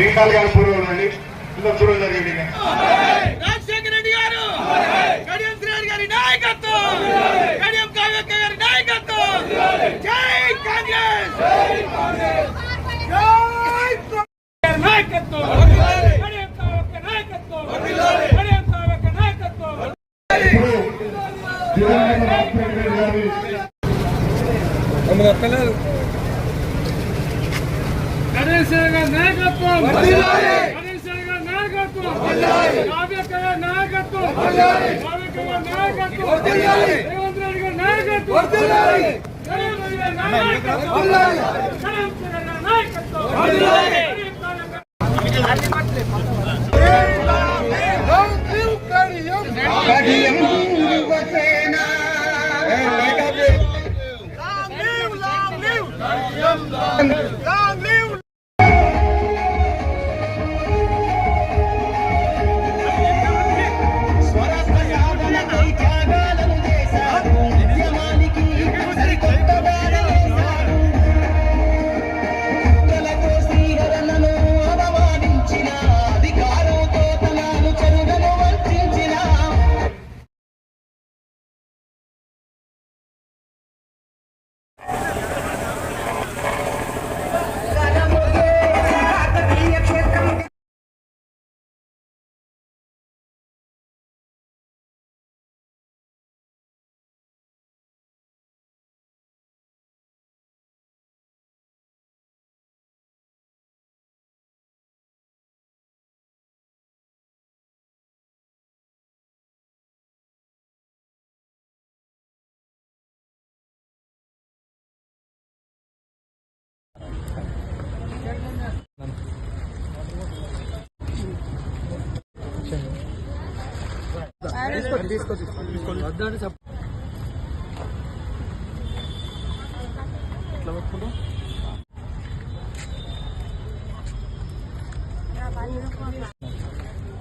టీకాలు కానీ పూర్వండి ఇంకా చూడండి జరిగింది. రాజశేఖర రెడ్డి గారు! కడియం శ్రీహరి గారి నాయకత్వం! కడియం కావ్యక్క గారి నాయకత్వం! జై కాంగ్రెస్! నాయకత్వం! నాయకత్వం! కడియం కావ్యక్క నాయకత్వం ఇప్పుడు దివంగత రాజశేఖర రెడ్డి గారి కడియం గారి నాయకత్వం. కడియం గారి నాయకత్వం. కావ్యక్క గారి నాయకత్వం కావ్యక్క గారి నాయకత్వం. రేవంత్ రెడ్డి గారి నాయకత్వం రేవంత్ రెడ్డి గారి నాయకత్వం కడియం శ్రీహరి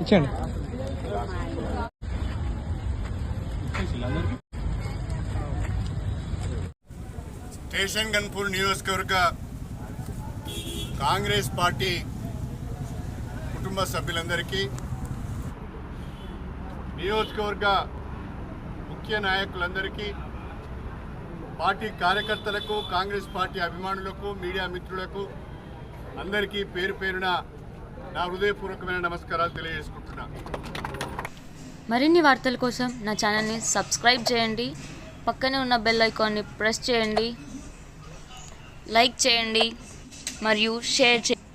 ఇచ్చండి స్టేషన్ గన్పూర్ నియోజకవర్గ కాంగ్రెస్ పార్టీ కుటుంబ సభ్యులందరికీ నియోజకవర్గ ముఖ్య నాయకులందరికీ పార్టీ కార్యకర్తలకు కాంగ్రెస్ పార్టీ అభిమానులకు మీడియా మిత్రులకు అందరికీ పేరు పేరున నా హృదయపూర్వకమైన నమస్కారాలు తెలియజేసుకుంటున్నా. మరిన్ని వార్తల కోసం నా ఛానల్ని సబ్స్క్రైబ్ చేయండి. పక్కనే ఉన్న బెల్ ఐకాన్ని ప్రెస్ చేయండి. లైక్ చేయండి. మరియు షేర్ చేయండి.